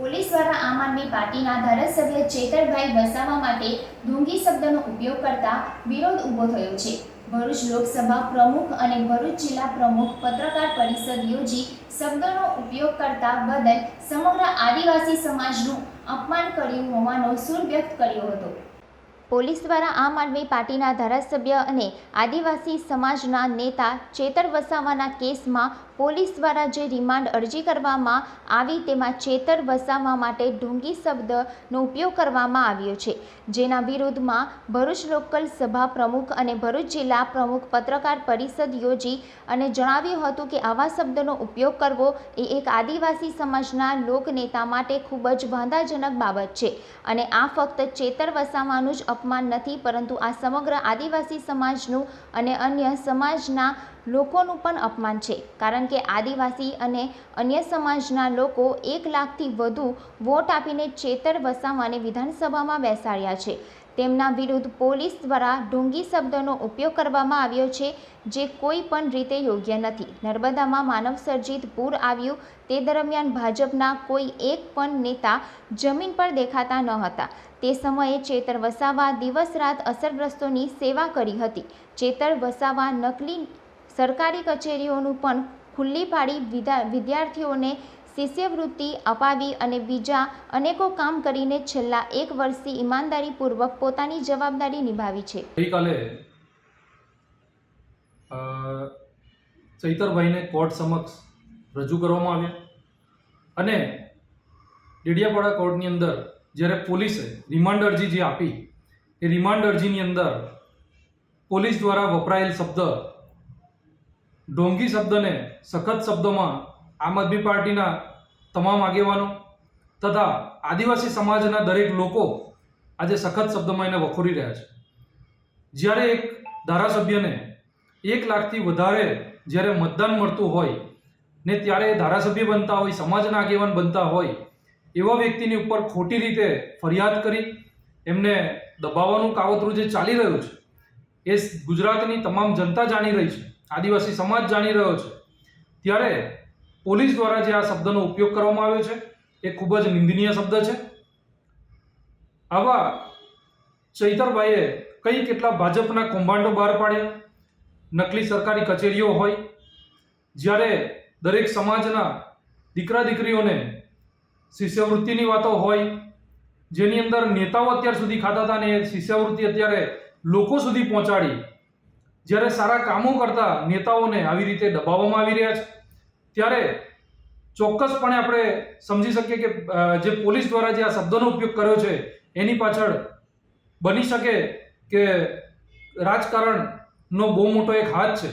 Police દ્વારા આમ આદમી પાર્ટીના ધારાસભ્ય ચેતરભાઈ વસાવા માટે ડુંગી શબ્દનો ઉપયોગ કરતા વિરોધ ઊભો થયો છે. ભરૂચ લોકસભા પ્રમુખ અને ભરૂચ જિલ્લા પ્રમુખ પત્રકાર પરિષદ યોજી શબ્દનો ઉપયોગ કરતા બદલ સમગ્ર આદિવાસી સમાજનું અપમાન કર્યું હોવાનો સૂર વ્યક્ત કર્યો હતો. પોલીસ દ્વારા આમ આદમી પાર્ટીના ધારાસભ્ય અને આદિવાસી સમાજના નેતા ચેતર વસાવાના કેસમાં પોલીસ દ્વારા જે રિમાન્ડ અરજી કરવામાં આવી તેમાં ચેતર વસાવા માટે ઢોંગી શબ્દનો ઉપયોગ કરવામાં આવ્યો છે. જેના વિરુદ્ધમાં ભરૂચ લોકલ સભા પ્રમુખ અને ભરૂચ જિલ્લા પ્રમુખ પત્રકાર પરિષદ યોજી અને જણાવ્યું હતું કે આવા શબ્દનો ઉપયોગ કરવો એ એક આદિવાસી સમાજના લોકનેતા માટે ખૂબ જ વાંધાજનક બાબત છે અને આ ફક્ત ચેતર વસાવાનું જ અપમાન નથી, પરંતુ આ સમગ્ર આદિવાસી સમાજનું અને અન્ય સમાજના લોકોનું પણ અપમાન છે. કારણ કે આદિવાસી અને અન્ય સમાજના લોકો એક લાખથી વધુ વોટ આપીને ચેતર વસાવાને વિધાનસભામાં બેસાડ્યા છે. તેમના વિરુદ્ધ પોલીસ દ્વારા ઢોંગી શબ્દનો ઉપયોગ કરવામાં આવ્યો છે, જે કોઈ પણ રીતે યોગ્ય નથી. નર્મદામાં માનવસર્જિત પૂર આવ્યું, તે દરમિયાન ભાજપના કોઈ એક પણ નેતા જમીન પર દેખાતા ન હતા. તે સમયે ચેતર વસાવા દિવસ રાત અસરગ્રસ્તોની સેવા કરી હતી. ચેતર વસાવા નકલી સરકારી કચેરીઓનું પણ ખુલ્લી પાડી વિદ્યાર્થીઓને શિષ્યવૃત્તિ અપાવી અને બીજા અનેકો કામ કરીને છેલ્લા એક વર્ષથી ઈમાનદારીપૂર્વક પોતાની જવાબદારી નિભાવી છે. ગઈકાલે ચૈતરભાઈને કોર્ટ સમક્ષ રજૂ કરવામાં આવ્યા અને ડેડિયાપાડા કોર્ટની અંદર જ્યારે પોલીસે રિમાન્ડ અરજી જે આપી, એ રિમાન્ડ અરજીની અંદર પોલીસ દ્વારા વપરાયેલ શબ્દ, ઢોંગી શબ્દને સખત શબ્દોમાં આમ આદમી પાર્ટીના તમામ આગેવાનો તથા આદિવાસી સમાજના દરેક લોકો આજે સખત શબ્દોમાં એને વખોરી રહ્યા છે. જ્યારે એક ધારાસભ્યને એક લાખથી વધારે જ્યારે મતદાન મળતું હોય ને ત્યારે ધારાસભ્ય બનતા હોય, સમાજના આગેવાન બનતા હોય, એવા વ્યક્તિની ઉપર ખોટી રીતે ફરિયાદ કરી, એમને દબાવવાનું કાવતરું જે ચાલી રહ્યું છે, એ ગુજરાતની તમામ જનતા જાણી રહી છે, આદિવાસી સમાજ જાણી રહ્યો છે. ત્યારે પોલીસ દ્વારા જે આ શબ્દનો ઉપયોગ કરવામાં આવ્યો છે, એ ખૂબ જ નિંદનીય શબ્દ છે. આવા ચૈતરભાઈએ કઈ કેટલા ભાજપના કૌભાંડો બહાર પાડ્યા? નકલી સરકારી કચેરીઓ હોય, જ્યારે દરેક સમાજના દીકરા દીકરીઓને શિષ્યવૃત્તિની વાતો હોય, જેની અંદર નેતાઓ અત્યાર સુધી ખાતા હતા ને એ શિષ્યવૃત્તિ અત્યારે લોકો સુધી પહોંચાડી, જ્યારે સારા કામો કરતા નેતાઓને આવી રીતે દબાવવામાં આવી રહ્યા છે. ત્યારે ચોક્કસપણે આપણે સમજી શકીએ કે જે પોલીસ દ્વારા જે આ શબ્દનો ઉપયોગ કર્યો છે, એની પાછળ બની શકે કે રાજકારણનો બહુ મોટો એક હાથ છે.